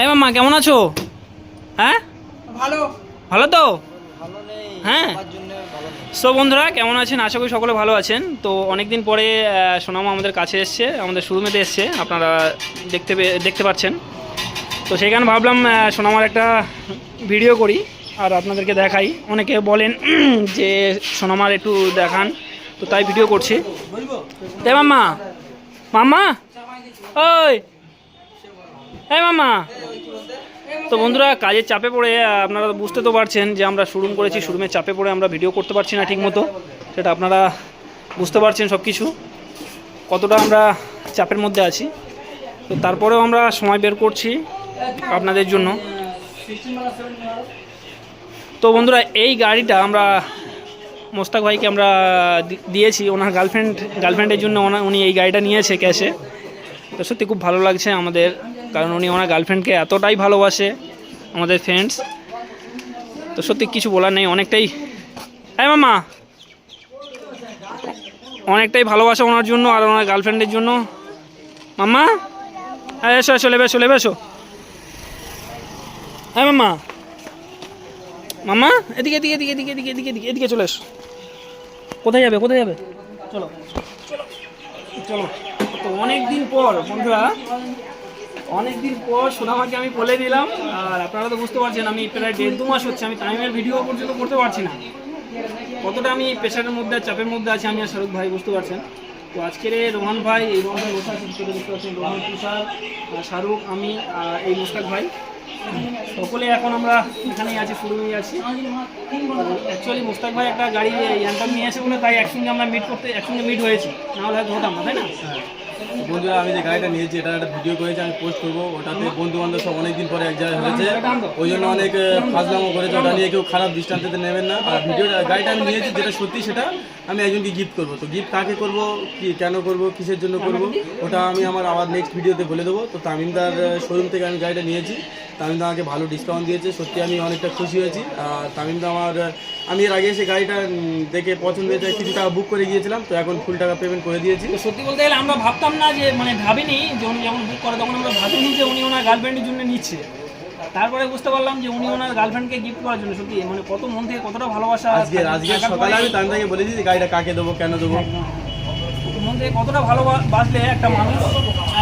এই মাম্মা কেমন আছো? হ্যাঁ? ভালো। ভালো তো? হ্যাঁ। সো বন্ধুরা কেমন আছেন? আশা করি সকলে ভালো আছেন। তো অনেকদিন পরে সোনামা আমাদের কাছে এসছে আমাদের শোরুমেতে এসছে আপনারা দেখতে দেখতে পাচ্ছেন। তো সেখানে ভাবলাম সোনামার একটা ভিডিও করি আর আপনাদেরকে দেখাই। অনেকে বলেন যে সোনামার একটু দেখান তো তাই ভিডিও করছি। তাই মাম্মা মাম্মা ওই হ্যাঁ মাম্মা। তো বন্ধুরা, কাজের চাপে পড়ে আপনারা বুঝতে তো পারছেন যে আমরা শোরুম করেছি, শোরুমের চাপে পড়ে আমরা ভিডিও করতে পারছি না ঠিক মতো সেটা আপনারা বুঝতে পারছেন সব কিছু কতটা আমরা চাপের মধ্যে আছি। তো তারপরেও আমরা সময় বের করছি আপনাদের জন্য। তো বন্ধুরা, এই গাড়িটা আমরা মোস্তাক ভাইকে আমরা দিয়েছি, ওনার গার্লফ্রেন্ড গার্লফ্রেন্ডের জন্য উনি এই গাড়িটা নিয়েছে ক্যাশে তো সত্যি খুব ভালো লাগছে আমাদের। কারণ উনি ওনার গার্লফ্রেন্ডকে এতটাই ভালোবাসে, আমাদের ফ্রেন্ডস তো সত্যি কিছু বলার নেই, অনেকটাই। হ্যাঁ মামা অনেকটাই ভালোবাসা ওনার জন্য আর ওনার গার্লফ্রেন্ডের জন্য। মাম্মা! হ্যাঁ এসো এসো, লেবে এসো লেবে, এসো। হ্যাঁ মাম্মা! মাম্মা, এদিকে এদিকে এদিকে এদিকে এদিকে এদিকে এদিকে এদিকে চলে এসো। কোথায় যাবে কোথায় যাবে? চলো চলো অনেক দিন পর, বন্ধুরা অনেক দিন পর সোনামাকে আমি বলে দিলাম, আর আপনারা তো বুঝতে পারছেন, আমি প্রায় দেড় দু মাস হচ্ছে, আমি টাইমের ভিডিও পর্যন্ত করতে পারছি না। কতটা আমি প্রেশারের মধ্যে, চাপের মধ্যে আছি আমি আর শাহরুখ ভাই বুঝতে পারছেন। তো আজকের রোহান ভাই, এই রোহান ভাই বসে আছেন বুঝতে পারছেন রোহান তুষার শাহরুখ, আমি এই মুস্তাক ভাই। সকলে এখন আমরা এখানেই আছি, শুরুই আছি। অ্যাকচুয়ালি মুস্তাক ভাই একটা গাড়ি ইয়ান্টার নিয়ে এসে বলে তাই একসঙ্গে আমরা মিট করতে, একসঙ্গে মিট হয়েছি। নাহলে হয়তো হতাম না, তাই না? বন্ধুরা, আমি যে গাড়িটা নিয়েছি এটা একটা ভিডিও করেছি, আমি পোস্ট করব। ওটাতে বন্ধু বান্ধব সব অনেকদিন পরে এক জায়গায় হয়েছে। ওই জন্য অনেক ফাজলামো করেছে। ওটা নিয়ে কেউ খারাপ দৃষ্টান্ত নেবেন না। আর ভিডিওটা গাড়িটা আমি নিয়েছি, যেটা সত্যি সেটা আমি একজনকে গিফট করব। তো গিফট কাকে করব, কি, কেন করব, কিসের জন্য করব, ওটা আমি আমার আবার নেক্সট ভিডিওতে বলে দেবো। তো তামিমদার শোরুম থেকে আমি গাড়িটা নিয়েছি। তামিমদা আমাকে ভালো ডিসকাউন্ট দিয়েছে, সত্যি আমি অনেকটা খুশি হয়েছি। আর তামিমদা আমার আমি এর আগে এসে গাড়িটা দেখে পছন্দ হয়েছে, কিছু টাকা বুক করে গিয়েছিলাম। তো এখন ফুল টাকা পেমেন্ট করে দিয়েছি। তো সত্যি বলতে গেলে আমরা ভাবতাম না যে মানে ভাবিনি যে উনি যখন বুক করে, তখন আমরা ভাবিনি যে উনি ওনার গার্লফ্রেন্ডের জন্য নিচ্ছে। তারপরে বুঝতে পারলাম যে উনি ওনার গার্লফ্রেন্ডকে গিফট করার জন্য সত্যি মানে কত মন থেকে কতটা ভালোবাসা আজকে আজকে সকালে আমি তামিমদাকে বলেছি যে গাড়িটা কাকে দেবো কেন দেবো? মন থেকে কতটা ভালোবাসলে একটা মানুষ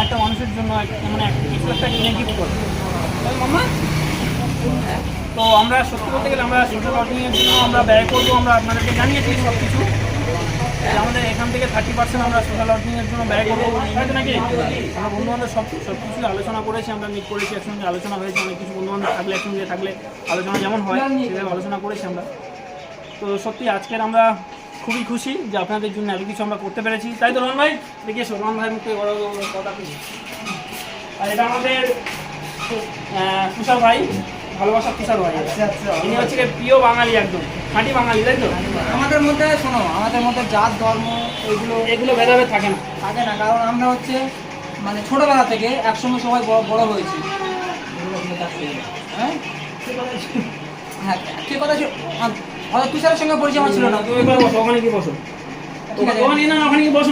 একটা মানুষের জন্য মানে কিছু একটা কিনে গিফট করে মামা তো আমরা সত্যি বলতে গেলে আমরা সোশ্যাল ওয়ার্কিংয়ের জন্য আমরা ব্যয় করব আমরা আপনাদেরকে জানিয়েছি সব কিছু যে আমাদের এখান থেকে থার্টি পার্সেন্ট আমরা সোশ্যাল ওয়ার্কিংয়ের জন্য ব্যয় করব নাকি? আমরা বন্ধু বান্ধব সব সব কিছু আলোচনা করেছি আমরা মিট করেছি একসঙ্গে আলোচনা হয়েছে অনেক কিছু বন্ধু বান্ধব থাকলে একসঙ্গে থাকলে আলোচনা যেমন হয় সেভাবে আলোচনা করেছি আমরা। তো সত্যি আজকের আমরা খুবই খুশি যে আপনাদের জন্য এত কিছু আমরা করতে পেরেছি। তাই তো রহন ভাই? দেখে এসো রহন ভাই মুখে বড় কথা আর এটা আমাদের তুষার ভাই ভালোবাসার তুষার ভাই। ইনি হচ্ছে প্রিয় বাঙালি একদম। খাঁটি বাঙালি তাই তো? আমাদের মধ্যে শোনো আমাদের মধ্যে জাত ধর্ম এগুলো এগুলো ভেদাভেদ থাকে না। থাকে না কারণ আমরা হচ্ছে মানে ছোটবেলা থেকে একসঙ্গে সবাই বড় হয়েছি। হ্যাঁ? হ্যাঁ কে কথা হয়তো তুষারের সঙ্গে পরিচয় আমার ছিল না। তুমি এবার বসো ওখানে কি বসো। ঠিক ওখানে কি বসো।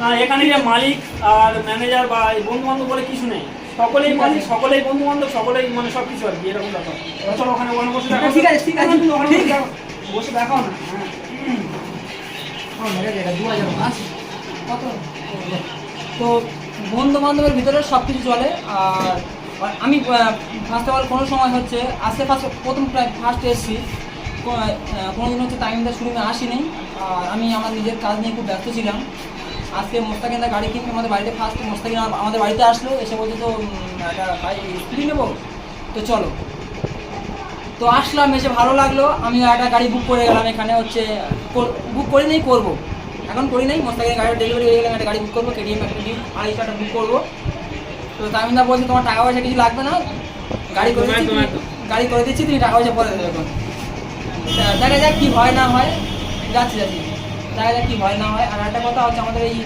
না, এখানে যে মালিক আর ম্যানেজার বা বন্ধু বান্ধব বলে কিছু নেই। সকলেই মালিক সকলেই বন্ধু বান্ধব সকলেই মানে সব কিছু আর কি এরকম ব্যাপার। চলো ওখানে ওখানে বসে দেখো। ঠিক আছে, ঠিক আছে, তুমি ওখানে বসে দেখো। না হ্যাঁ। কত? তো বন্ধু বান্ধবের ভিতরে সব কিছু চলে আর আমি ফার্স্ট অফ অল কোনো সময় হচ্ছে ফার্স্ট প্রথম প্রায় ফার্স্ট এসেছি। কোনোদিন হচ্ছে টাইমটা শুরু আসিনি। আর আমি আমার নিজের কাজ নিয়ে খুব ব্যস্ত ছিলাম। আজকে মোস্তাকিন্দা গাড়ি কিনে আমাদের বাড়িতে ফার্স্ট মোস্তাকিন আমাদের বাড়িতে আসলো এসে বলছে তো একটা স্কুটি নেব? তো চলো। তো আসলাম এসে ভালো লাগল। আমি একটা গাড়ি বুক করে গেলাম এখানে হচ্ছে বুক করে নেই করব। এখন করি নাই মোস্তাকের গাড়ি ডেলিভারি হয়ে গেলাম একটা গাড়ি বুক করব কেডিএম একটা ডিম আড়াইশো একটা বুক করব। তো তামিন্দা বলছে তোমার টাকা পয়সা কিছু লাগবে না? গাড়ি করে গাড়ি করে দিচ্ছি তুমি টাকা পয়সা পরে দেবে এখন। দেখা যাক কি হয় না হয় যাচ্ছি যাচ্ছি। দেখা যাক কি হয় না হয়। আর একটা কথা হচ্ছে আমাদের এই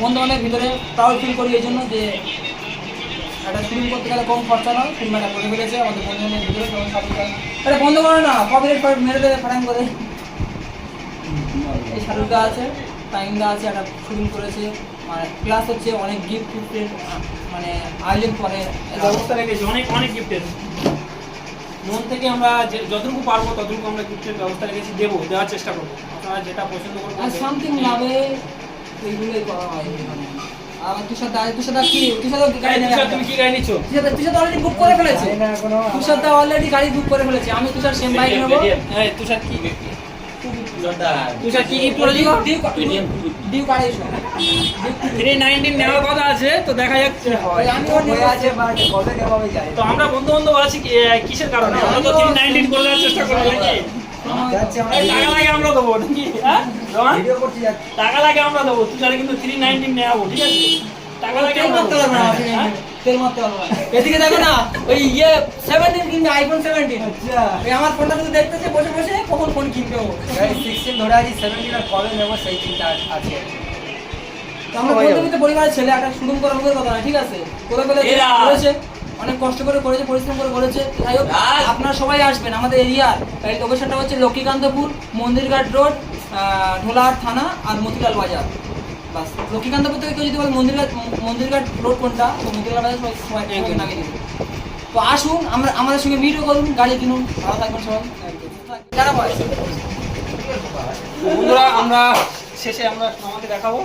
বন্ধু বান্ধবের ভিতরে প্রাউড ফিল করি এই জন্য যে একটা ফিল্ম করতে গেলে কম খরচা নয় ফিল্ম একটা করে ফেলেছে আমাদের বন্ধু বান্ধবের ভিতরে সব এটা বন্ধ করো না কপিরাইট মেরে দেবে, ফাটাং করে। এই শাহরুখদা আছে টাইমদা আছে, একটা শুটিং করেছে। আর প্লাস হচ্ছে অনেক গিফট ফিফটের মানে আয়োজন করে। ব্যবস্থা রেখেছি, অনেক অনেক গিফটের মন থেকে আমরা যতটুকু পারব ততটুকু আমরা গিফটের ব্যবস্থা রেখেছি দেবো দেওয়ার চেষ্টা করব। আপনারা যেটা পছন্দ করব আর সামথিং লাভে এইগুলোই করা হয় আর তুষার দা তুষার দা কি? তুষার দা তুমি কি গাড়ি নিচ্ছ? তুষার দা তুষার অলরেডি বুক করে ফেলেছে। তুষার দা অলরেডি গাড়ি বুক করে ফেলেছে। আমি তুষার সেম বাইক নেব। এই, তুষার কি? তুষার কি? করে dew dew dew three nineteen নেওয়ার কথা আছে তো দেখা যাক কি হয়। আমি ওর নেব। আছে তো আমরা বন্ধু বান্ধব আছি কিসের কারণে? আমরা তো থ্রি নাইনটিন করে চেষ্টা করব নাকি? টাকা লাগে আমরা দেবো নাকি? হ্যাঁ? টাকা লাগে আমরা দেবো তুষারে কিন্তু থ্রি নাইনটিন নেওয়াবো ঠিক আছে? টাকা লাগে আমরা তেল মারতে পারবে না। এদিকে দেখো না ওই ইয়ে সেভেন্টিন কিনবে আইফোন সেভেন্টিন ওই আমার ফোনটা শুধু দেখতেছে বসে বসে কখন ফোন কিনবে ও। তো আমরা মধ্যবিত্ত পরিবারের ছেলে একটা শুরু করার মুখের কথা না ঠিক আছে? করে ফেলে এরা। করেছে অনেক কষ্ট করে করেছে পরিশ্রম করে করেছে। যাই হোক আপনারা সবাই আসবেন আমাদের এরিয়ার এই লোকেশনটা হচ্ছে লক্ষ্মীকান্তপুর মন্দিরঘাট রোড ঢোলাহাট থানা আর মতিলাল বাজার। বাস। লক্ষ্মীকান্তপুর থেকে কেউ যদি বলে মন্দিরঘাট মন্দিরঘাট রোড কোনটা তো মন্দিরঘাট বাজার সবাই সবাই নামিয়ে দিবে তো আসুন আমরা আমাদের সঙ্গে মিটও করুন গাড়ি কিনুন ভালো থাকবেন সবাই। যারা বয়স। বন্ধুরা আমরা শেষে আমরা আমাকে দেখাবো।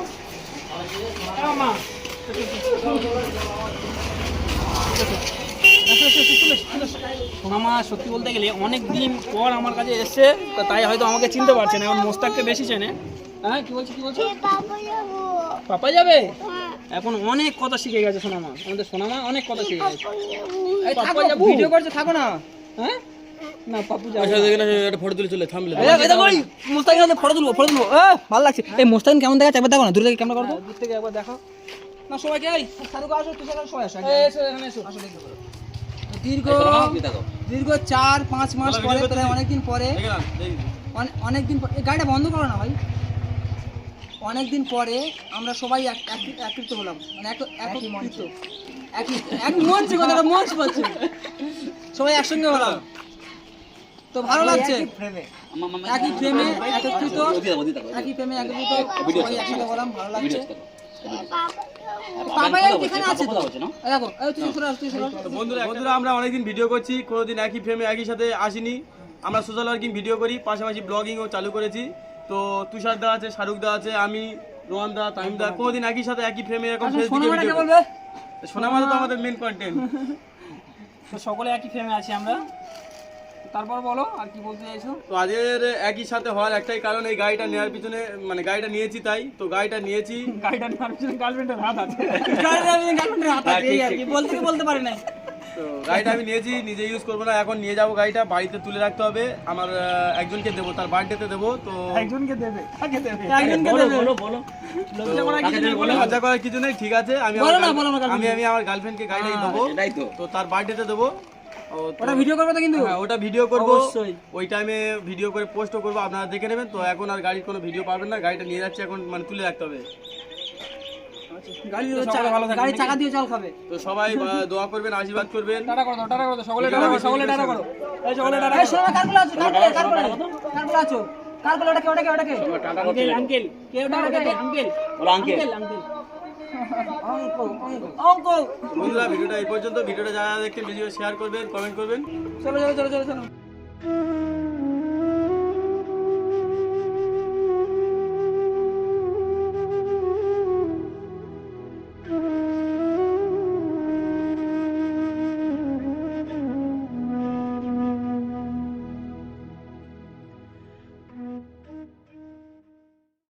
মা। সোনামা সত্যি বলতে গেলে অনেক দিন পর আমার কাছে এসছে তো তাই হয়তো আমাকে চিনতে পারছে না এখন মোস্তাককে বেশি চেনে। হ্যাঁ কি বলছি কি বলছো? পাপা যাবে? এখন অনেক কথা শিখে গেছে সোনামা। আমাদের সোনামা অনেক কথা শিখে গেছে। যাব। ভিডিও করছে থাকো না। হ্যাঁ? না পাপু যাবে আচ্ছা একটা ফটো তুলে চলে থামলে মুস্তাকিন ফটো তুলবো ফটো তুলবো। এ, ভালো লাগছে। এই কেমন দেখা চাপে দেখো না দূর থেকে ক্যামেরা করো দূর থেকে একবার দেখো। না সবাইকে এই সাধুকে আসো তুই সবাই আসো এসো এখানে এসো। আসো দেখতে পারো। দীর্ঘ দীর্ঘ চার পাঁচ মাস পরে অনেকদিন পরে অনেকদিন পরে এই গাড়িটা বন্ধ করো না ভাই। অনেকদিন পরে আমরা সবাই এক- এক- একত্রিত হলাম। মানে এক একত্রিত একই এক মঞ্চ কথাটা মঞ্চ বলছে। সবাই একসঙ্গে হলাম। তো ভালো লাগছে। একই ফ্রেমে একত্রিত একই ফ্রেমে একত্রিত সবাই একসঙ্গে হলাম ভালো লাগছে। বন্ধুরা বন্ধুরা আমরা অনেকদিন ভিডিও করছি কোনোদিন একই ফ্রেমে একই সাথে আসিনি। আমরা সোশ্যাল ওয়ার্কিং ভিডিও করি পাশাপাশি ব্লগিংও চালু করেছি। তো তুষার দা আছে শাহরুখ দা আছে আমি রোহান দা তামিম দা কোনোদিন একই সাথে একই ফ্রেমে এরকম আচ্ছা, সোনামাদা তো আমাদের মেন কন্টেন্ট তো সকলে একই ফ্রেমে আছি আমরা। তারপর বলো আর কি বলতে চাইছো? তো আজের একই সাথে হওয়ার একটাই কারণ এই গাড়িটা নেওয়ার পিছনে মানে গাড়িটা নিয়েছি তাই তো গাড়িটা নিয়েছি। গাড়িটা নেওয়ার পিছনে গার্লফ্রেন্ডের হাত আছে। গার্লফ্রেন্ডের হাত আছে, এই আর কি বলতে বলতে পারি না তো গাড়িটা আমি নিয়েছি নিজে ইউজ করব না এখন নিয়ে যাব গাড়িটা বাড়িতে তুলে রাখতে হবে। আমার একজনকে দেবো তার বার্থডেতে দেবো তো একজনকে দেবে কাকে দেবে? একজনকে দেবে। বলো বলো। লজ্জা করার কিছু নেই বলো লজ্জা করার কিছু নেই ঠিক আছে আমি। আমি আমি আমার গার্লফ্রেন্ডকে গাড়িটাই দেবো। তো। তার বার্থডেতে দেবো। ওটা ভিডিও করবে তো কিন্তু? হ্যাঁ ওটা ভিডিও করব। অবশ্যই। ওই টাইমে ভিডিও করে পোস্টও করব আপনারা দেখে নেবেন। তো এখন আর গাড়ির কোনো ভিডিও পাবেন না গাড়িটা নিয়ে যাচ্ছি এখন মানে তুলে রাখতে হবে। গাড়ি তো সকলে ভালো থাকবেন গাড়ি নাকি? চাকা দিয়ে জল খাবে। তো সবাই দোয়া করবেন আশীর্বাদ করবেন। টাটা করো টাটা করো সকলে টাটা করো সকলে টাটা করো। এই সকলে টাটা এই শোনো কারগুলো আছে কারগুলো কারগুলো কারগুলো আছো। কারগুলো ওটা কে ওটা কে ওটা আঙ্কেল আঙ্কেল কে ওটা ওটা আঙ্কেল। বলো আঙ্কেল। আঙ্কেল অঙ্কল অঙ্কল। বন্ধুরা ভিডিওটা এই পর্যন্ত। ভিডিওটা যারা দেখছেন ভিডিও শেয়ার করবেন কমেন্ট করবেন। চলো চলো চলো চলো চলো